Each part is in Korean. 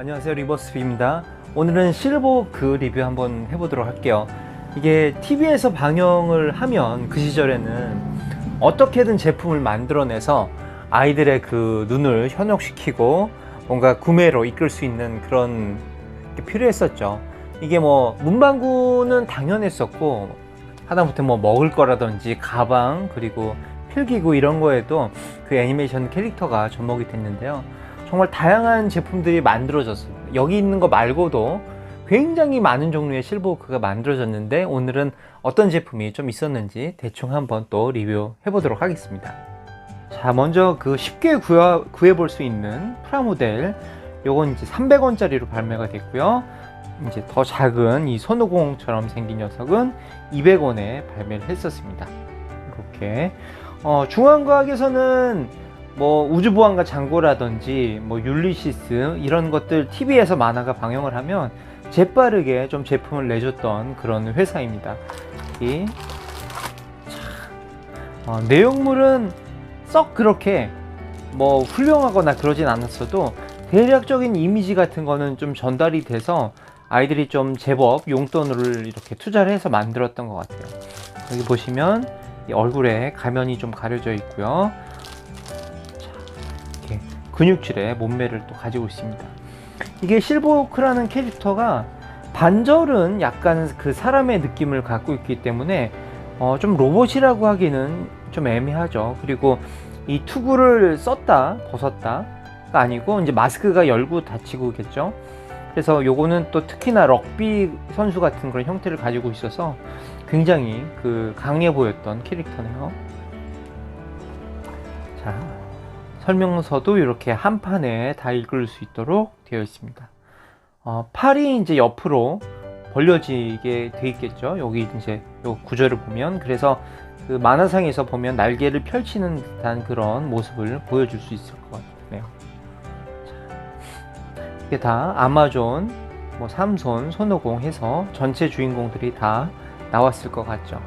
안녕하세요 리버스비입니다. 오늘은 실버 그 리뷰 한번 해보도록 할게요. 이게 TV에서 방영을 하면 그 시절에는 어떻게든 제품을 만들어내서 아이들의 그 눈을 현혹시키고 뭔가 구매로 이끌 수 있는 그런 게 필요했었죠. 이게 뭐 문방구는 당연했었고 하다못해 뭐 먹을 거라든지 가방 그리고 필기구 이런 거에도 그 애니메이션 캐릭터가 접목이 됐는데요 정말 다양한 제품들이 만들어졌습니다. 여기 있는 거 말고도 굉장히 많은 종류의 실버워크가 만들어졌는데 오늘은 어떤 제품이 좀 있었는지 대충 한번 또 리뷰해 보도록 하겠습니다. 자, 먼저 그 쉽게 구해 볼수 있는 프라모델 요건 이제 300원짜리로 발매가 됐고요. 이제 더 작은 이 손오공처럼 생긴 녀석은 200원에 발매를 했었습니다. 이렇게 어, 중앙과학에서는 뭐 우주보안과 장고라든지 뭐 율리시스 이런 것들 TV에서 만화가 방영을 하면 재빠르게 좀 제품을 내줬던 그런 회사입니다. 이 어, 내용물은 썩 그렇게 뭐 훌륭하거나 그러진 않았어도 대략적인 이미지 같은 거는 좀 전달이 돼서 아이들이 좀 제법 용돈을 이렇게 투자를 해서 만들었던 것 같아요. 여기 보시면 얼굴에 가면이 좀 가려져 있고요. 근육질의 몸매를 또 가지고 있습니다. 이게 실버워크라는 캐릭터가 반절은 약간 그 사람의 느낌을 갖고 있기 때문에 어, 좀 로봇이라고 하기는 좀 애매하죠. 그리고 이 투구를 썼다 벗었다가 아니고 이제 마스크가 열고 닫히고겠죠. 그래서 요거는 또 특히나 럭비 선수 같은 그런 형태를 가지고 있어서 굉장히 그 강해 보였던 캐릭터네요. 자, 설명서도 이렇게 한 판에 다 읽을 수 있도록 되어 있습니다. 어, 팔이 이제 옆으로 벌려지게 돼 있겠죠. 여기 이제 요 구절을 보면 그래서 그 만화상에서 보면 날개를 펼치는 듯한 그런 모습을 보여줄 수 있을 것 같네요. 이게 다 아마존, 뭐 삼손, 손오공 해서 전체 주인공들이 다 나왔을 것 같죠.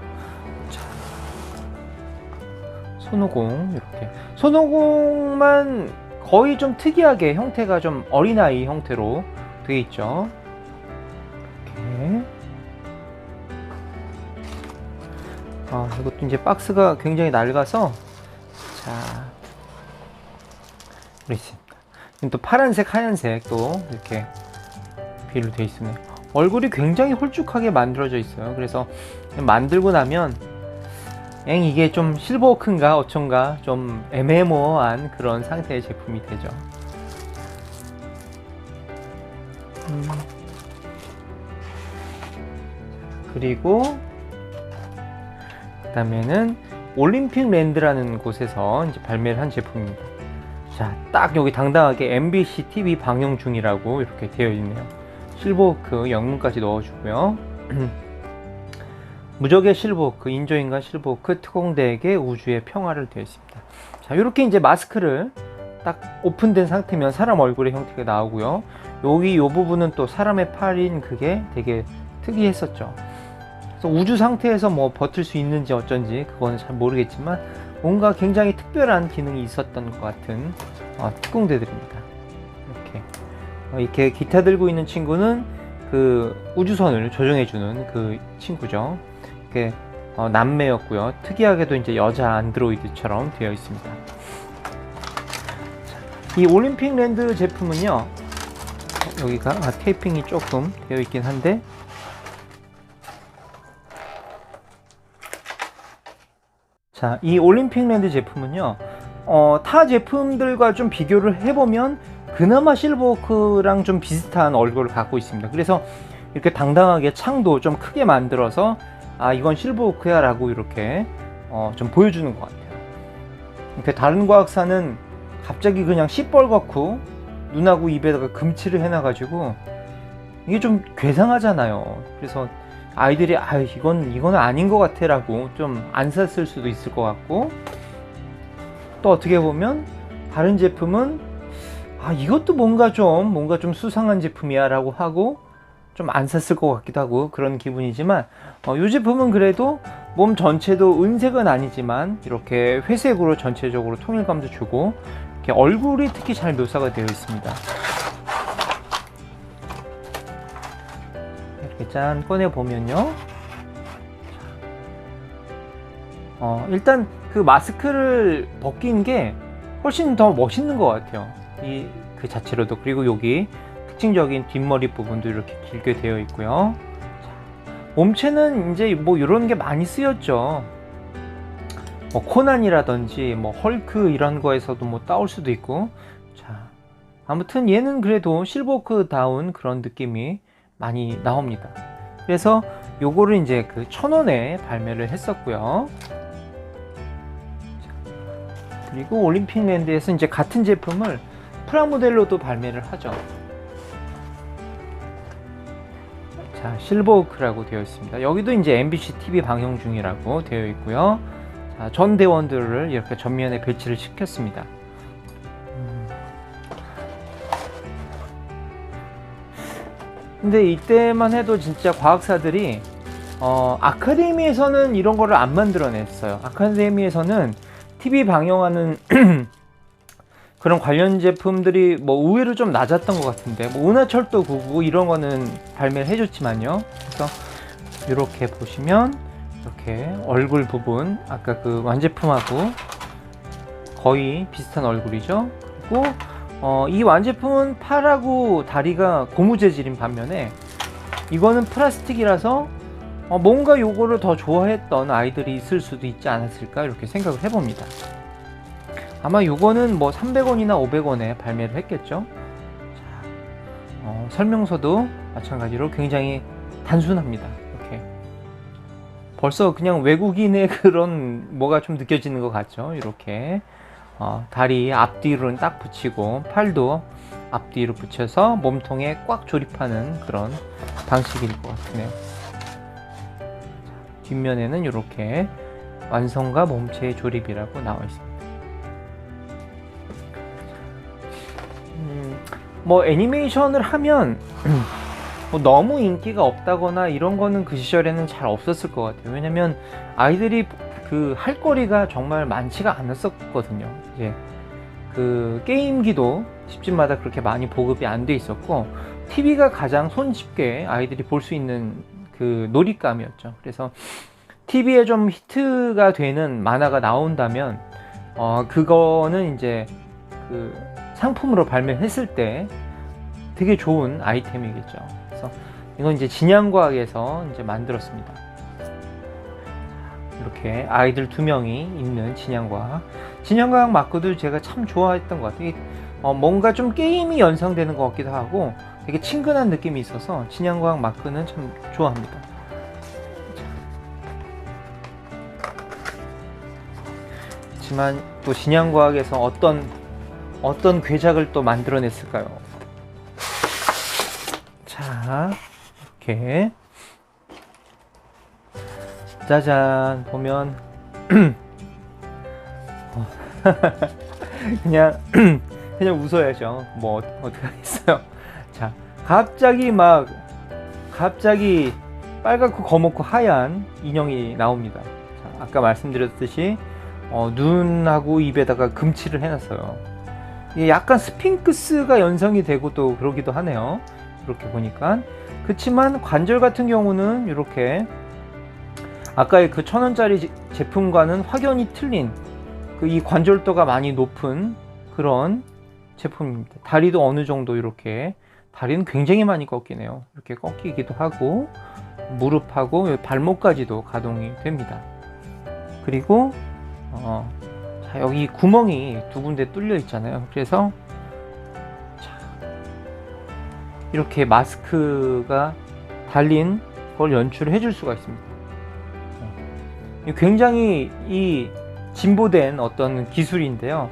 손오공 이렇게. 손오공만 거의 좀 특이하게 형태가 좀 어린아이 형태로 되어 있죠. 이렇게. 아 이것도 이제 박스가 굉장히 낡아서. 자. 우리 또 파란색 하얀색 또 이렇게 비로 되어 있습니다. 얼굴이 굉장히 홀쭉하게 만들어져 있어요. 그래서 만들고 나면 엥 이게 좀 실버워크인가 어쩐가 좀 애매모호한 그런 상태의 제품이 되죠. 음. 그리고 그 다음에는 올림픽 랜드라는 곳에서 이제 발매를 한 제품입니다. 자, 딱 여기 당당하게 MBC TV 방영 중이라고 이렇게 되어 있네요. 실버워크 영문까지 넣어주고요. 무적의 실버워크, 인조인간 실버워크 특공대에게 우주의 평화를 되어 있습니다. 자, 이렇게 이제 마스크를 딱 오픈된 상태면 사람 얼굴의 형태가 나오고요. 여기 이 부분은 또 사람의 팔인 그게 되게 특이했었죠. 그래서 우주 상태에서 뭐 버틸 수 있는지 어쩐지 그거는 잘 모르겠지만 뭔가 굉장히 특별한 기능이 있었던 것 같은 어, 특공대들입니다. 이렇게 어, 이렇게 기타 들고 있는 친구는 그 우주선을 조종해주는 그 친구죠. 이렇게 어, 남매였고요. 특이하게도 이제 여자 안드로이드처럼 되어 있습니다. 이 올림픽 랜드 제품은요. 여기가 아, 테이핑이 조금 되어 있긴 한데 자, 이 올림픽 랜드 제품은요. 어, 타 제품들과 좀 비교를 해보면 그나마 실버워크랑 좀 비슷한 얼굴을 갖고 있습니다. 그래서 이렇게 당당하게 창도 좀 크게 만들어서 아 이건 실버워크야 라고 이렇게 어, 좀 보여주는 것 같아요. 이렇게 다른 과학사는 갑자기 그냥 시뻘겋고 눈하고 입에다가 금칠을 해놔가지고 이게 좀 괴상하잖아요. 그래서 아이들이 아 이건 이건 아닌 것 같아 라고 좀 안 샀을 수도 있을 것 같고 또 어떻게 보면 다른 제품은 아 이것도 뭔가 좀 뭔가 좀 수상한 제품이야 라고 하고 좀 안 샀을 것 같기도 하고 그런 기분이지만 어, 이 제품은 그래도 몸 전체도 은색은 아니지만 이렇게 회색으로 전체적으로 통일감도 주고 이렇게 얼굴이 특히 잘 묘사가 되어 있습니다. 이렇게 짠 꺼내 보면요. 어, 일단 그 마스크를 벗긴 게 훨씬 더 멋있는 것 같아요. 이 그 자체로도 그리고 여기 특징적인 뒷머리 부분도 이렇게 길게 되어 있고요. 자, 몸체는 이제 뭐 이런 게 많이 쓰였죠. 뭐 코난이라든지 뭐 헐크 이런 거에서도 뭐 따올 수도 있고. 자, 아무튼 얘는 그래도 실버크 다운 그런 느낌이 많이 나옵니다. 그래서 요거를 이제 그 천원에 발매를 했었고요. 그리고 올림픽랜드에서 이제 같은 제품을 프라모델로도 발매를 하죠. 자, 실버오크라고 되어 있습니다. 여기도 이제 MBC TV 방영 중이라고 되어 있고요. 자, 전 대원들을 이렇게 전면에 배치를 시켰습니다. 음. 근데 이때만 해도 진짜 과학사들이 어, 아카데미에서는 이런 거를 안 만들어냈어요. 아카데미에서는 TV 방영하는 그런 관련 제품들이 뭐 의외로 좀 낮았던 것 같은데 뭐 은하철도 99 이런 거는 발매를 해줬지만요. 그래서 이렇게 보시면 이렇게 얼굴 부분 아까 그 완제품하고 거의 비슷한 얼굴이죠. 그리고 어, 이 완제품은 팔하고 다리가 고무 재질인 반면에 이거는 플라스틱이라서 어, 뭔가 요거를 더 좋아했던 아이들이 있을 수도 있지 않았을까 이렇게 생각을 해봅니다. 아마 요거는 뭐 300원이나 500원에 발매를 했겠죠. 자, 어, 설명서도 마찬가지로 굉장히 단순합니다. 이렇게 벌써 그냥 외국인의 그런 뭐가 좀 느껴지는 것 같죠. 이렇게 어, 다리 앞뒤로는 딱 붙이고 팔도 앞뒤로 붙여서 몸통에 꽉 조립하는 그런 방식일 것 같으네요. 뒷면에는 이렇게 완성과 몸체의 조립이라고 나와 있습니다. 뭐 애니메이션을 하면 뭐 너무 인기가 없다거나 이런 거는 그 시절에는 잘 없었을 것 같아요. 왜냐면 아이들이 그 할 거리가 정말 많지가 않았었거든요. 이제 그 게임기도 집집마다 그렇게 많이 보급이 안 돼 있었고 TV가 가장 손쉽게 아이들이 볼 수 있는 그 놀잇감이었죠. 그래서 TV에 좀 히트가 되는 만화가 나온다면 어 그거는 이제 그 상품으로 발매했을 때 되게 좋은 아이템이겠죠. 그래서 이건 이제 진양과학에서 이제 만들었습니다. 이렇게 아이들 두 명이 있는 진양과학. 진양과학 마크도 제가 참 좋아했던 것 같아요. 어, 뭔가 좀 게임이 연상되는 것 같기도 하고 되게 친근한 느낌이 있어서 진양과학 마크는 참 좋아합니다. 그렇지만 또 진양과학에서 어떤 어떤 괴작을 또 만들어냈을까요? 자, 이렇게 짜잔 보면 어, 그냥 그냥 웃어야죠. 뭐 어떻게 하겠어요? 자, 갑자기 막 갑자기 빨갛고 거먹고 하얀 인형이 나옵니다. 자, 아까 말씀드렸듯이 어, 눈하고 입에다가 금칠을 해놨어요. 이게 약간 스핑크스가 연상이 되고 또 그러기도 하네요. 이렇게 보니까. 그렇지만 관절 같은 경우는 이렇게 아까의 그 천 원짜리 제품과는 확연히 틀린 그 이 관절도가 많이 높은 그런 제품입니다. 다리도 어느 정도 이렇게 다리는 굉장히 많이 꺾이네요. 이렇게 꺾이기도 하고 무릎하고 발목까지도 가동이 됩니다. 그리고 어, 자, 여기 구멍이 두 군데 뚫려 있잖아요. 그래서 자, 이렇게 마스크가 달린 걸 연출을 해줄 수가 있습니다. 어, 굉장히 이 진보된 어떤 기술인데요.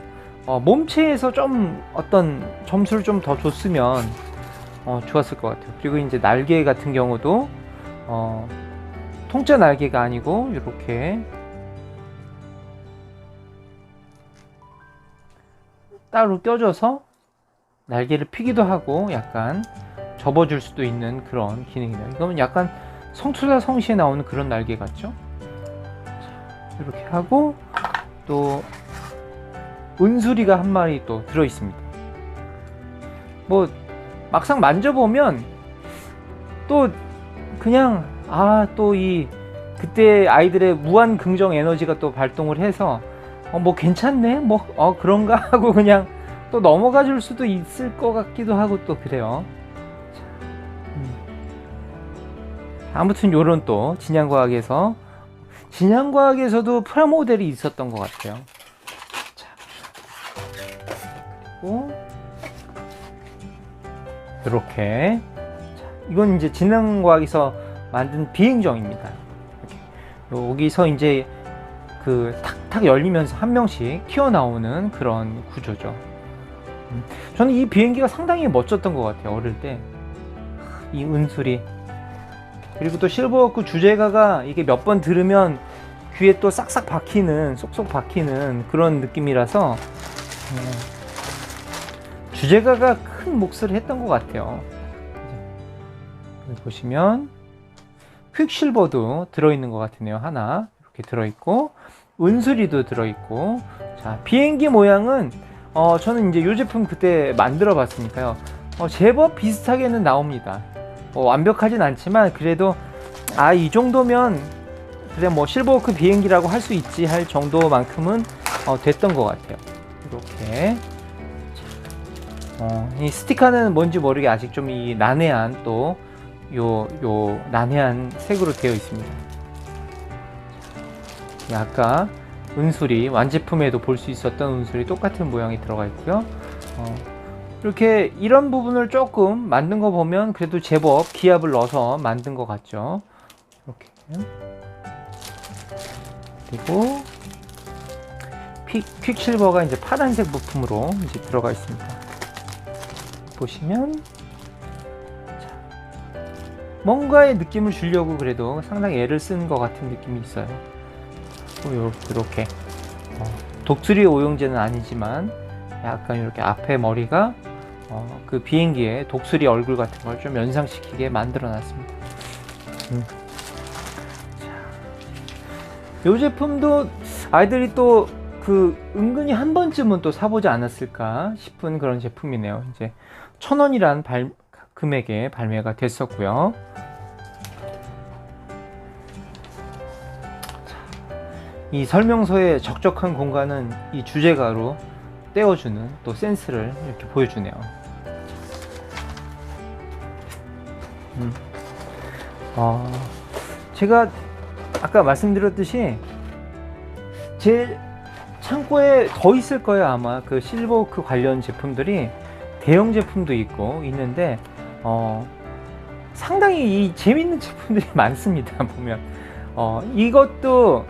어, 몸체에서 좀 어떤 점수를 좀 더 줬으면 어, 좋았을 것 같아요. 그리고 이제 날개 같은 경우도 어, 통짜 날개가 아니고 이렇게 따로 껴줘서 날개를 피기도 하고 약간 접어줄 수도 있는 그런 기능이네요. 이거는 약간 성투사 성시에 나오는 그런 날개 같죠? 자, 이렇게 하고 또 은수리가 한 마리 또 들어 있습니다. 뭐 막상 만져보면 또 그냥 아 또 이 그때 아이들의 무한 긍정 에너지가 또 발동을 해서 어, 뭐 괜찮네 뭐 어 그런가 하고 그냥 또 넘어가 줄 수도 있을 것 같기도 하고 또 그래요. 자, 음. 아무튼 요런 또 진양과학에서 진양과학에서도 프라모델이 있었던 것 같아요. 자, 그리고 이렇게 자, 이건 이제 진양과학에서 만든 비행정입니다. 이렇게. 여기서 이제 그 탁 탁 열리면서 한 명씩 튀어나오는 그런 구조죠. 음, 저는 이 비행기가 상당히 멋졌던 것 같아요. 어릴 때. 이 은술이. 그리고 또 실버워크 주제가가 이게 몇 번 들으면 귀에 또 싹싹 박히는, 쏙쏙 박히는 그런 느낌이라서 음, 주제가가 큰 몫을 했던 것 같아요. 보시면 퀵실버도 들어있는 것 같으네요. 하나 이렇게 들어있고 은수리도 들어있고 자 비행기 모양은 어, 저는 이제 이 제품 그때 만들어 봤으니까요. 어, 제법 비슷하게는 나옵니다. 어, 완벽하진 않지만 그래도 아 이 정도면 그래 뭐 실버워크 비행기라고 할 수 있지 할 정도만큼은 어, 됐던 것 같아요. 이렇게 어, 이 스티커는 뭔지 모르게 아직 좀 이 난해한 또 요, 요 난해한 색으로 되어 있습니다. 이 아까 은술이 완제품에도 볼 수 있었던 은술이 똑같은 모양이 들어가 있고요. 어, 이렇게 이런 부분을 조금 만든 거 보면 그래도 제법 기압을 넣어서 만든 것 같죠. 이렇게 그리고 퀵, 퀵실버가 이제 파란색 부품으로 이제 들어가 있습니다. 보시면 자, 뭔가의 느낌을 주려고 그래도 상당히 애를 쓴 것 같은 느낌이 있어요. 이렇게 어, 독수리 오용제는 아니지만 약간 이렇게 앞에 머리가 어, 그 비행기의 독수리 얼굴 같은 걸 좀 연상시키게 만들어 놨습니다. 음. 이 제품도 아이들이 또 그 은근히 한 번쯤은 또 사보지 않았을까 싶은 그런 제품이네요. 이제 천 원이란 발, 금액에 발매가 됐었고요. 이 설명서의 적적한 공간은 이 주제가로 떼어주는 또 센스를 이렇게 보여주네요. 음. 어, 제가 아까 말씀드렸듯이 제 창고에 더 있을 거예요 아마 그 실버워크 관련 제품들이 대형 제품도 있고 있는데 어, 상당히 이 재밌는 제품들이 많습니다 보면 어, 이것도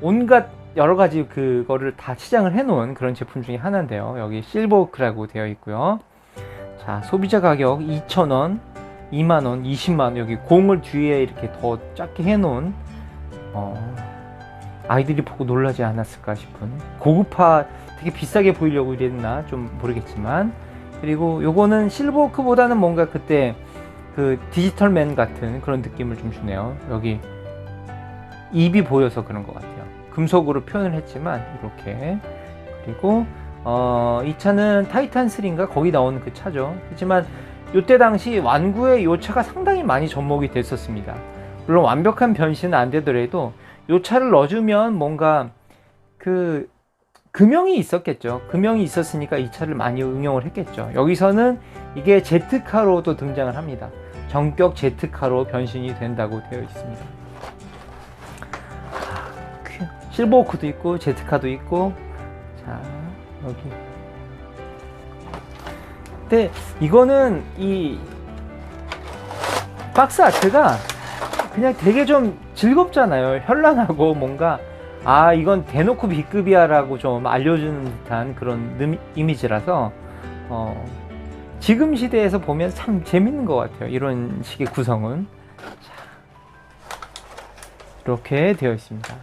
온갖 여러 가지 그거를 다 치장을 해 놓은 그런 제품 중에 하나인데요. 여기 실버크라고 되어 있고요. 자, 소비자 가격 2,000원, 2만원, 20만원, 여기 공을 뒤에 이렇게 더 작게 해 놓은, 어, 아이들이 보고 놀라지 않았을까 싶은 고급화 되게 비싸게 보이려고 이랬나 좀 모르겠지만, 그리고 요거는 실버크보다는 뭔가 그때 그 디지털맨 같은 그런 느낌을 좀 주네요. 여기 입이 보여서 그런 것 같아요. 금속으로 표현을 했지만 이렇게 그리고 어, 이 차는 타이탄 3인가 거기 나오는 그 차죠. 하지만 이때 당시 완구에 이 차가 상당히 많이 접목이 됐었습니다. 물론 완벽한 변신은 안 되더라도 이 차를 넣어주면 뭔가 그 금형이 있었겠죠. 금형이 있었으니까 이 차를 많이 응용을 했겠죠. 여기서는 이게 제트카로도 등장을 합니다. 전격 제트카로 변신이 된다고 되어 있습니다. 실버워크도 있고 제트카도 있고. 자 여기. 근데 이거는 이 박스 아트가 그냥 되게 좀 즐겁잖아요. 현란하고 뭔가 아 이건 대놓고 B급이야 라고 좀 알려주는 듯한 그런 이미지라서 어, 지금 시대에서 보면 참 재밌는 것 같아요. 이런 식의 구성은. 이렇게 되어 있습니다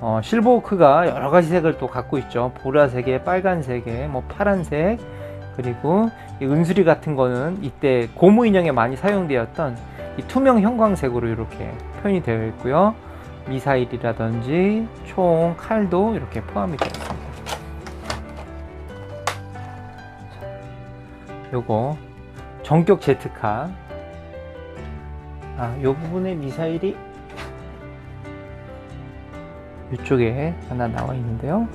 어, 실버오크가 여러 가지 색을 또 갖고 있죠. 보라색에 빨간색에 뭐 파란색 그리고 이 은수리 같은 거는 이때 고무 인형에 많이 사용되었던 이 투명 형광색으로 이렇게 표현이 되어 있고요. 미사일이라든지 총, 칼도 이렇게 포함이 되어 있습니다. 요거 전격 제트카. 아, 요 부분에 미사일이 이쪽에 하나 나와 있는데요.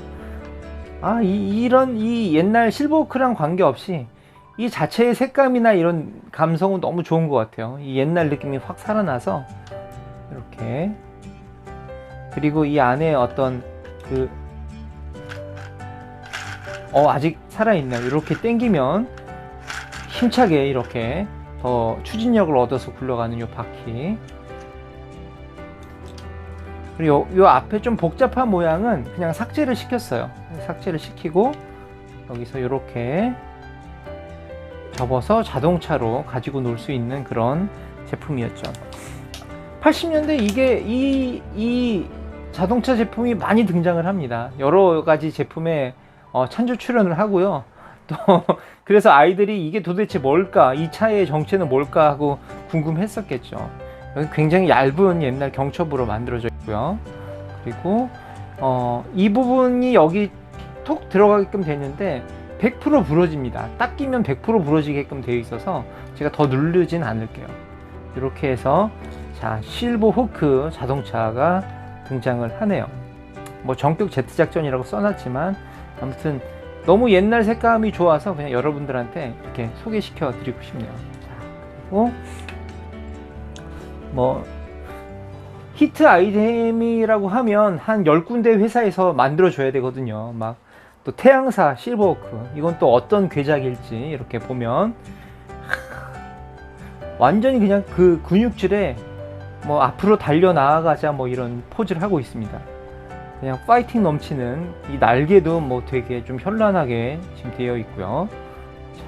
아, 이, 이런 이 옛날 실버워크랑 관계없이 이 자체의 색감이나 이런 감성은 너무 좋은 것 같아요. 이 옛날 느낌이 확 살아나서 이렇게 그리고 이 안에 어떤 그 어, 아직 살아있네요. 이렇게 당기면 힘차게 이렇게 더 추진력을 얻어서 굴러가는 요 바퀴. 그리고 요, 요 앞에 좀 복잡한 모양은 그냥 삭제를 시켰어요. 삭제를 시키고 여기서 이렇게 접어서 자동차로 가지고 놀 수 있는 그런 제품이었죠. 80년대 이게 이, 이 자동차 제품이 많이 등장을 합니다. 여러 가지 제품에 어, 찬조 출연을 하고요. 또 그래서 아이들이 이게 도대체 뭘까, 이 차의 정체는 뭘까 하고 궁금했었겠죠. 굉장히 얇은 옛날 경첩으로 만들어져 있고요. 그리고 어, 이 부분이 여기 톡 들어가게끔 되는데 100% 부러집니다. 딱 끼면 100% 부러지게끔 되어 있어서 제가 더 누르진 않을게요. 이렇게 해서 자 실버 호크 자동차가 등장을 하네요. 뭐 전격 제트 작전이라고 써놨지만 아무튼 너무 옛날 색감이 좋아서 그냥 여러분들한테 이렇게 소개시켜 드리고 싶네요. 자, 그리고 뭐 히트 아이템이라고 하면 한 10군데 회사에서 만들어 줘야 되거든요. 막 또 태양사 실버워크 이건 또 어떤 괴작일지 이렇게 보면 완전히 그냥 그 근육질에 뭐 앞으로 달려 나아가자 뭐 이런 포즈를 하고 있습니다. 그냥 파이팅 넘치는 이 날개도 뭐 되게 좀 현란하게 지금 되어 있고요. 자,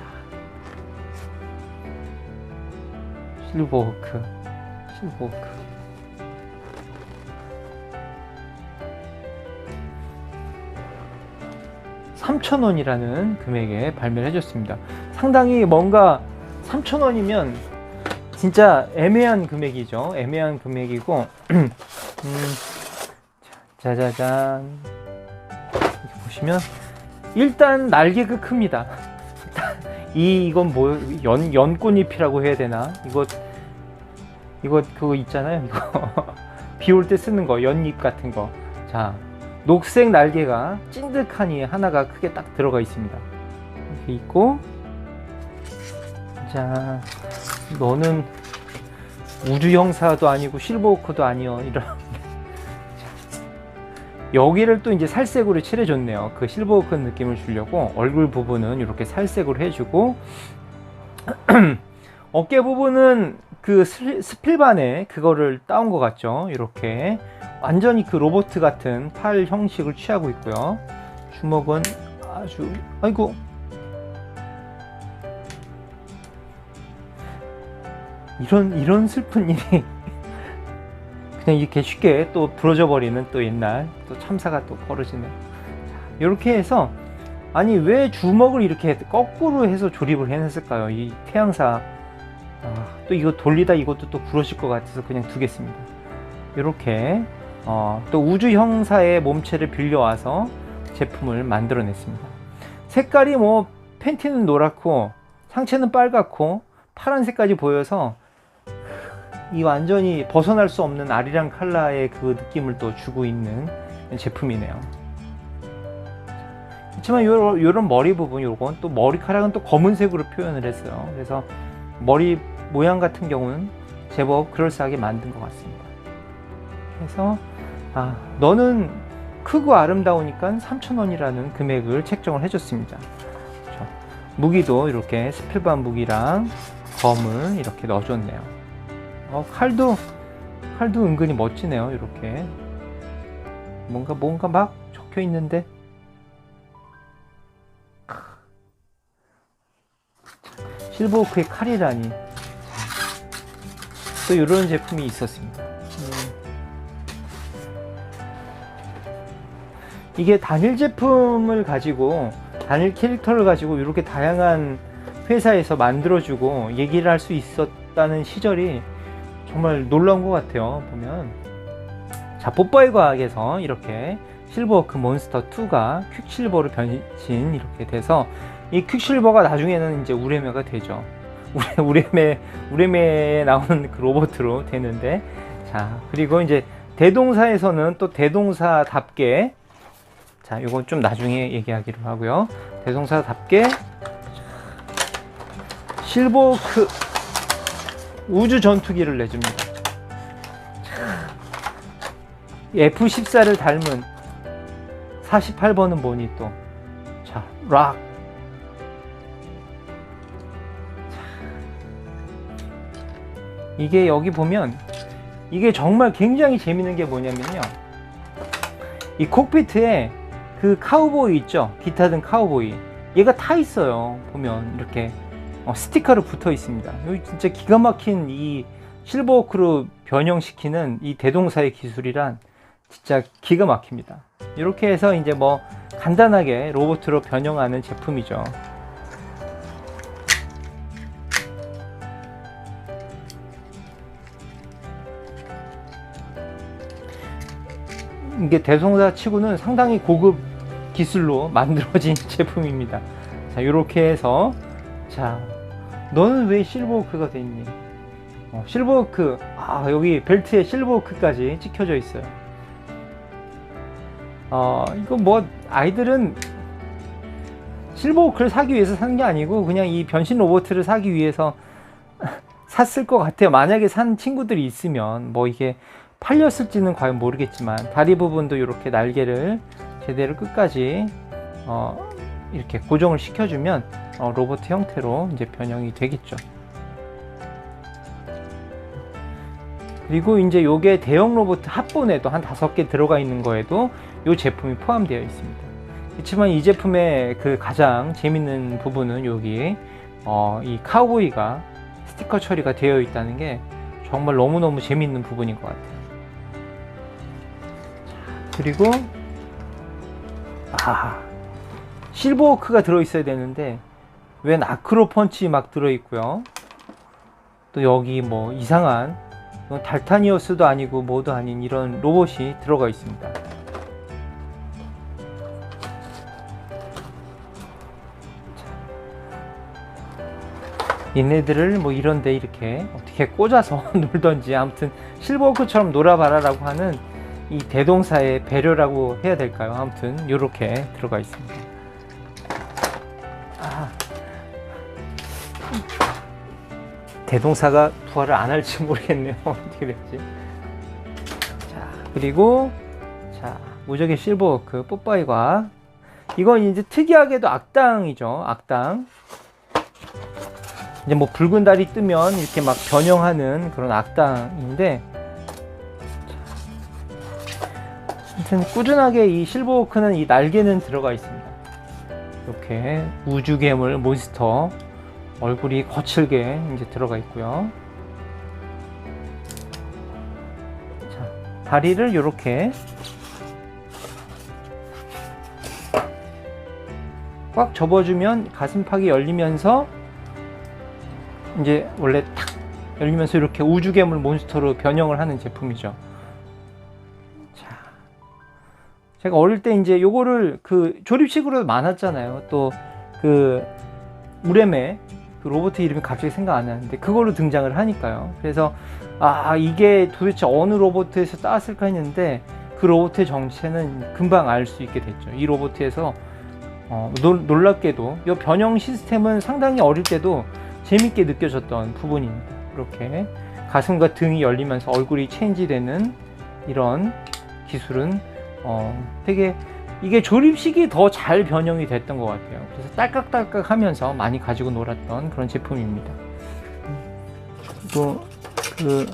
실버워크, 실버워크. 삼천 원이라는 금액에 발매를 해줬습니다. 상당히 뭔가 3,000원이면 진짜 애매한 금액이죠. 애매한 금액이고, 음, 짜자잔. 이렇게 보시면, 일단 날개가 큽니다. 이, 이건 뭐, 연, 연꽃잎이라고 해야 되나? 이거, 이거, 그거 있잖아요. 이거. 비 올 때 쓰는 거, 연잎 같은 거. 자, 녹색 날개가 찐득하니 하나가 크게 딱 들어가 있습니다. 이렇게 있고, 자, 너는 우주 형사도 아니고 실버워크도 아니요. 이런. 여기를 또 이제 살색으로 칠해줬네요. 그 실버워크 느낌을 주려고 얼굴 부분은 이렇게 살색으로 해주고 어깨 부분은 그 스- 스필반에 그거를 따온 것 같죠. 이렇게 완전히 그 로봇 같은 팔 형식을 취하고 있고요. 주먹은 아주 아이고 이런 이런 슬픈 일이 그냥 이렇게 쉽게 또 부러져 버리는 또 옛날 또 참사가 또 벌어지네요. 이렇게 해서 아니 왜 주먹을 이렇게 거꾸로 해서 조립을 해냈을까요? 이 태양사 아, 또 이거 돌리다 이것도 또 부러질 것 같아서 그냥 두겠습니다. 이렇게 어, 또 우주 형사의 몸체를 빌려와서 제품을 만들어냈습니다. 색깔이 뭐 팬티는 노랗고 상체는 빨갛고 파란색까지 보여서 이 완전히 벗어날 수 없는 아리랑 칼라의 그 느낌을 또 주고 있는 제품이네요. 그렇지만 요, 요런 머리 부분 요건 또 머리카락은 또 검은색으로 표현을 했어요. 그래서 머리 모양 같은 경우는 제법 그럴싸하게 만든 것 같습니다. 그래서 아 너는 크고 아름다우니까 3,000원이라는 금액을 책정을 해줬습니다. 그렇죠. 무기도 이렇게 스필반 무기랑 검을 이렇게 넣어줬네요. 어, 칼도 칼도 은근히 멋지네요. 이렇게 뭔가 뭔가 막 적혀 있는데 실버오크의 칼이라니 또 이런 제품이 있었습니다. 음. 이게 단일 제품을 가지고 단일 캐릭터를 가지고 이렇게 다양한 회사에서 만들어주고 얘기를 할 수 있었다는 시절이 정말 놀라운 것 같아요. 보면 자 뽀빠이 과학에서 이렇게 실버워크 몬스터 2가 퀵실버로 변신 이렇게 돼서 이 퀵실버가 나중에는 이제 우레메가 되죠. 우리 우레메 우레메에 나오는 그 로봇으로 되는데 자 그리고 이제 대동사에서는 또 대동사답게 자 이건 좀 나중에 얘기하기로 하고요 대동사답게 실버크 우주 전투기를 내줍니다. F14를 닮은 48번은 뭐니 또? 자, 락. 이게 여기 보면 이게 정말 굉장히 재밌는 게 뭐냐면요. 이 콕피트에 그 카우보이 있죠? 기타 든 카우보이. 얘가 타 있어요. 보면 이렇게 어, 스티커로 붙어 있습니다. 여기 진짜 기가 막힌 이 실버워크로 변형시키는 이 대동사의 기술이란 진짜 기가 막힙니다. 이렇게 해서 이제 뭐 간단하게 로봇으로 변형하는 제품이죠. 이게 대동사 치고는 상당히 고급 기술로 만들어진 제품입니다. 자, 이렇게 해서 자, 너는 왜 실버워크가 돼 있니? 어, 실버워크, 아, 여기 벨트에 실버워크까지 찍혀져 있어요. 어, 이거 뭐, 아이들은 실버워크를 사기 위해서 사는 게 아니고, 그냥 이 변신 로봇을 사기 위해서 샀을 것 같아요. 만약에 산 친구들이 있으면, 뭐 이게 팔렸을지는 과연 모르겠지만, 다리 부분도 이렇게 날개를 제대로 끝까지, 어, 이렇게 고정을 시켜주면, 어, 로봇 형태로 이제 변형이 되겠죠. 그리고 이제 요게 대형 로봇 합본에도 한 다섯 개 들어가 있는 거에도 이 제품이 포함되어 있습니다. 그렇지만 이 제품의 그 가장 재밌는 부분은 여기 어, 이 카우보이가 스티커 처리가 되어 있다는 게 정말 너무너무 재밌는 부분인 것 같아요. 그리고 아 실버워크가 들어있어야 되는데 웬 아크로 펀치 막 들어있고요. 또 여기 뭐 이상한 달타니어스도 아니고 뭐도 아닌 이런 로봇이 들어가 있습니다. 얘네들을 뭐 이런데 이렇게 어떻게 꽂아서 놀던지 아무튼 실버워크처럼 놀아봐라 라고 하는 이 대동사의 배려라고 해야 될까요? 아무튼 이렇게 들어가 있습니다. 아. 대동사가 부활을 안 할지 모르겠네요. 어떻게 될지. 자, 그리고 자, 무적의 실버워크 뽀빠이과 이건 이제 특이하게도 악당이죠. 악당. 이제 뭐 붉은 달이 뜨면 이렇게 막 변형하는 그런 악당인데 아무튼 꾸준하게 이 실버워크는 이 날개는 들어가 있습니다. 이렇게 우주 괴물 몬스터 얼굴이 거칠게 이제 들어가 있고요. 자, 다리를 이렇게 꽉 접어주면 가슴팍이 열리면서 이제 원래 탁 열리면서 이렇게 우주 괴물 몬스터로 변형을 하는 제품이죠. 제가 어릴 때 이제 요거를 그 조립식으로 많았잖아요. 또 그 우레메 그 로봇 이름이 갑자기 생각 안 나는데 그걸로 등장을 하니까요. 그래서 아 이게 도대체 어느 로봇에서 따왔을까 했는데 그 로봇의 정체는 금방 알 수 있게 됐죠. 이 로봇에서 어, 놀, 놀랍게도 이 변형 시스템은 상당히 어릴 때도 재밌게 느껴졌던 부분입니다. 이렇게 가슴과 등이 열리면서 얼굴이 체인지되는 이런 기술은 어, 되게 이게 조립식이 더 잘 변형이 됐던 것 같아요. 그래서 딸깍딸깍 하면서 많이 가지고 놀았던 그런 제품입니다. 또, 그,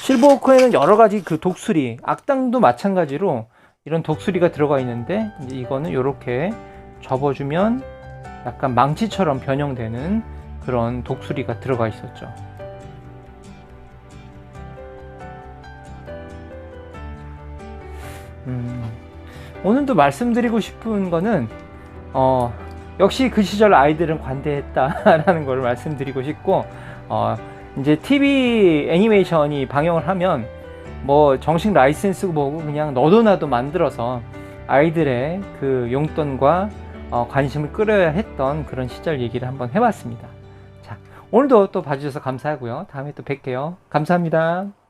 실버워크에는 여러 가지 그 독수리, 악당도 마찬가지로 이런 독수리가 들어가 있는데, 이거는 이렇게 접어주면 약간 망치처럼 변형되는 그런 독수리가 들어가 있었죠. 오늘도 말씀드리고 싶은 거는 어, 역시 그 시절 아이들은 관대했다라는 걸 말씀드리고 싶고 어, 이제 TV 애니메이션이 방영을 하면 뭐 정식 라이센스고 뭐고 그냥 너도 나도 만들어서 아이들의 그 용돈과 어, 관심을 끌어야 했던 그런 시절 얘기를 한번 해봤습니다. 자, 오늘도 또 봐주셔서 감사하고요. 다음에 또 뵐게요. 감사합니다.